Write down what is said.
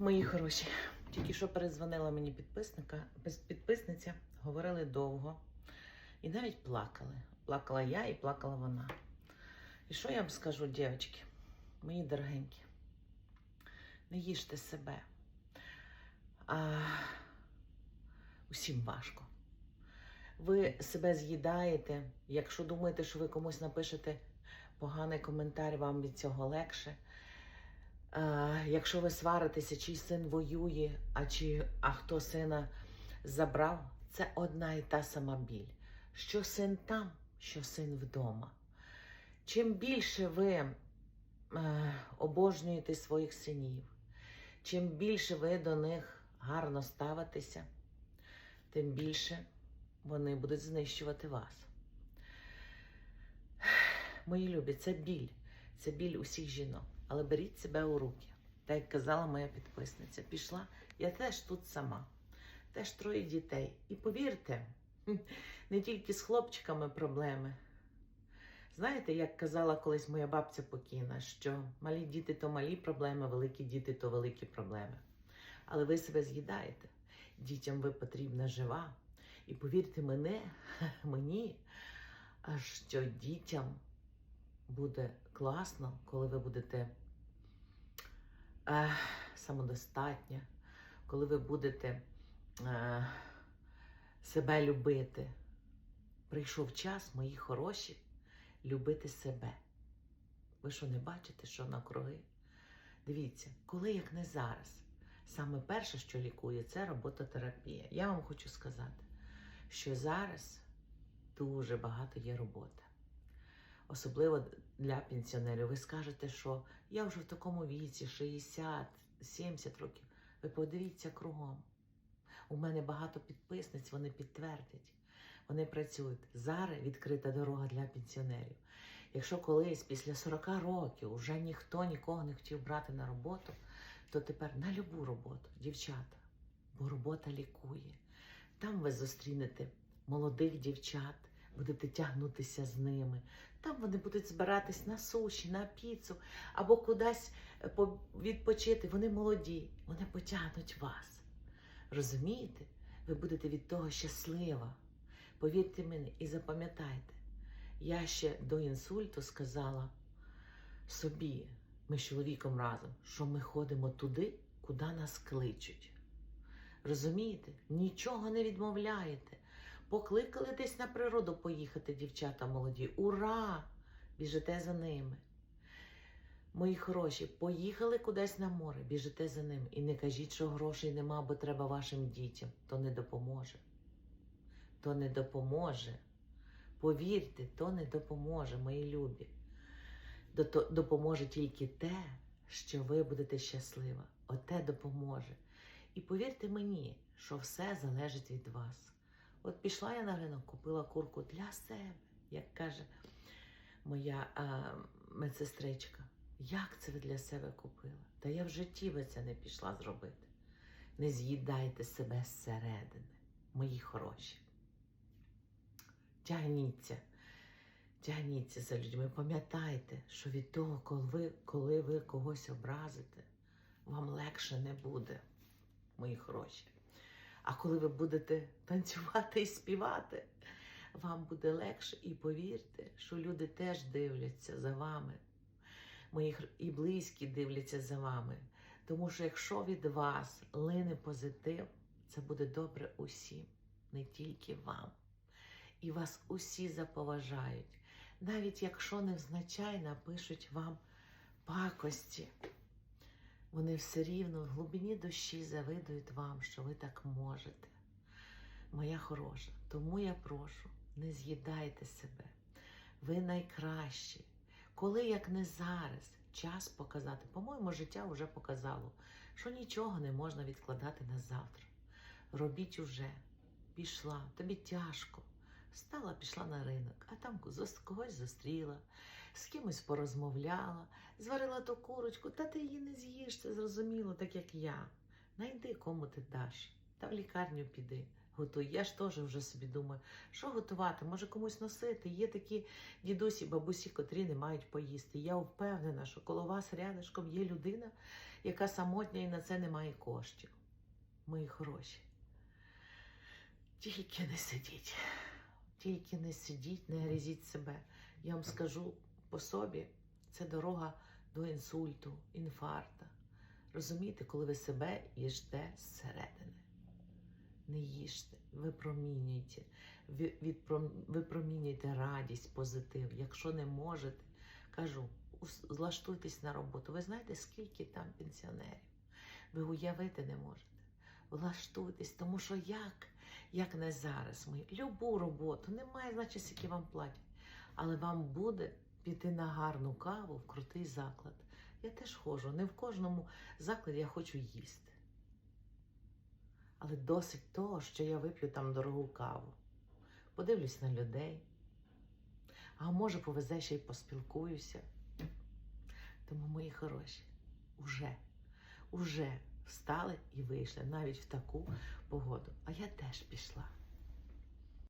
Мої хороші, тільки що перезвонила мені підписника, підписниця, говорили довго і навіть плакали. Плакала я і плакала вона. І що я вам скажу, дівчатки, мої дорогенькі, не їжте себе. А, усім важко. Ви себе з'їдаєте, якщо думаєте, що ви комусь напишете поганий коментар, вам від цього легше. Е, якщо ви сваритеся, чий син воює, а, чи, а хто сина забрав, це одна і та сама біль. Що син там, що син вдома. Чим більше ви е, обожнюєте своїх синів, чим більше ви до них гарно ставитеся, тим більше вони будуть знищувати вас. Мої любі, це біль. Це біль усіх жінок. Але беріть себе у руки. Так як казала моя підписниця, пішла, я теж тут сама, теж троє дітей. І повірте, не тільки з хлопчиками проблеми. Знаєте, як казала колись моя бабця покійна, що малі діти то малі проблеми, великі діти то великі проблеми. Але ви себе з'їдаєте. Дітям ви потрібна жива. І повірте мене, мені, що дітям буде класно, коли ви будете е, самодостатня, коли ви будете е, себе любити. Прийшов час, мої хороші, любити себе. Ви що не бачите, що навкруги? Дивіться, коли як не зараз. Саме перше, що лікує, це робототерапія. Я вам хочу сказати, що зараз дуже багато є роботи особливо для пенсіонерів. Ви скажете, що я вже в такому віці, 60, 70 років. Ви подивіться кругом. У мене багато підписниць, вони підтвердять. Вони працюють. Зараз відкрита дорога для пенсіонерів. Якщо колись після 40 років вже ніхто нікого не хотів брати на роботу, то тепер на любу роботу, дівчата, бо робота лікує. Там ви зустрінете молодих дівчат, будете тягнутися з ними. Там вони будуть збиратись на суші, на піцу або кудись е, відпочити. Вони молоді, вони потягнуть вас. Розумієте? Ви будете від того щаслива. Повірте мені і запам'ятайте, я ще до інсульту сказала собі, ми з чоловіком разом, що ми ходимо туди, куди нас кличуть. Розумієте? Нічого не відмовляєте. Покликали десь на природу поїхати, дівчата молоді. Ура! Біжите за ними. Мої хороші, поїхали кудись на море, біжите за ними. І не кажіть, що грошей нема, бо треба вашим дітям. То не допоможе. То не допоможе. Повірте, то не допоможе, мої любі. Допоможе тільки те, що ви будете щаслива. Оте допоможе. І повірте мені, що все залежить від вас. От пішла я на ринок, купила курку для себе, як каже моя а, медсестричка. Як це ви для себе купила? Та я в житті би це не пішла зробити. Не з'їдайте себе зсередини, мої хороші. Тягніться, тягніться за людьми. Пам'ятайте, що від того, коли ви, коли ви когось образите, вам легше не буде, мої хороші. А коли ви будете танцювати і співати, вам буде легше. І повірте, що люди теж дивляться за вами. Мої і близькі дивляться за вами. Тому що якщо від вас лине позитив, це буде добре усім, не тільки вам. І вас усі заповажають, навіть якщо невзначай напишуть вам пакості. Вони все рівно в глибині душі завидують вам, що ви так можете. Моя хороша, тому я прошу, не з'їдайте себе. Ви найкращі. Коли як не зараз, час показати. По-моєму, життя вже показало, що нічого не можна відкладати на завтра. Робіть уже. Пішла, тобі тяжко. Встала, пішла на ринок, а там когось зустріла, з кимось порозмовляла, зварила ту курочку, та ти її не з'їш, це зрозуміло, так як я. Найди, кому ти даш, та в лікарню піди. готую. Я ж теж вже собі думаю, що готувати, може комусь носити. Є такі дідусі, бабусі, котрі не мають поїсти. Я впевнена, що коло вас рядышком є людина, яка самотня і на це не має коштів. Мої хороші. Тільки не сидіть, тільки не сидіть, не грізіть себе. Я вам скажу по собі, це дорога до інсульту, інфаркта. Розумієте, коли ви себе їжте зсередини. Не їжте, випромінюйте, випромінюйте радість, позитив. Якщо не можете, кажу, влаштуйтесь на роботу. Ви знаєте, скільки там пенсіонерів? Ви уявити не можете. Влаштуйтесь, тому що як, як не зараз ми, любу роботу, немає, значить, скільки вам платять. Але вам буде піти на гарну каву в крутий заклад. Я теж ходжу, не в кожному закладі я хочу їсти. Але досить того, що я вип'ю там дорогу каву. Подивлюсь на людей. А може, повезе ще й поспілкуюся. Тому, мої хороші, уже, уже встали і вийшли навіть в таку погоду. А я теж пішла.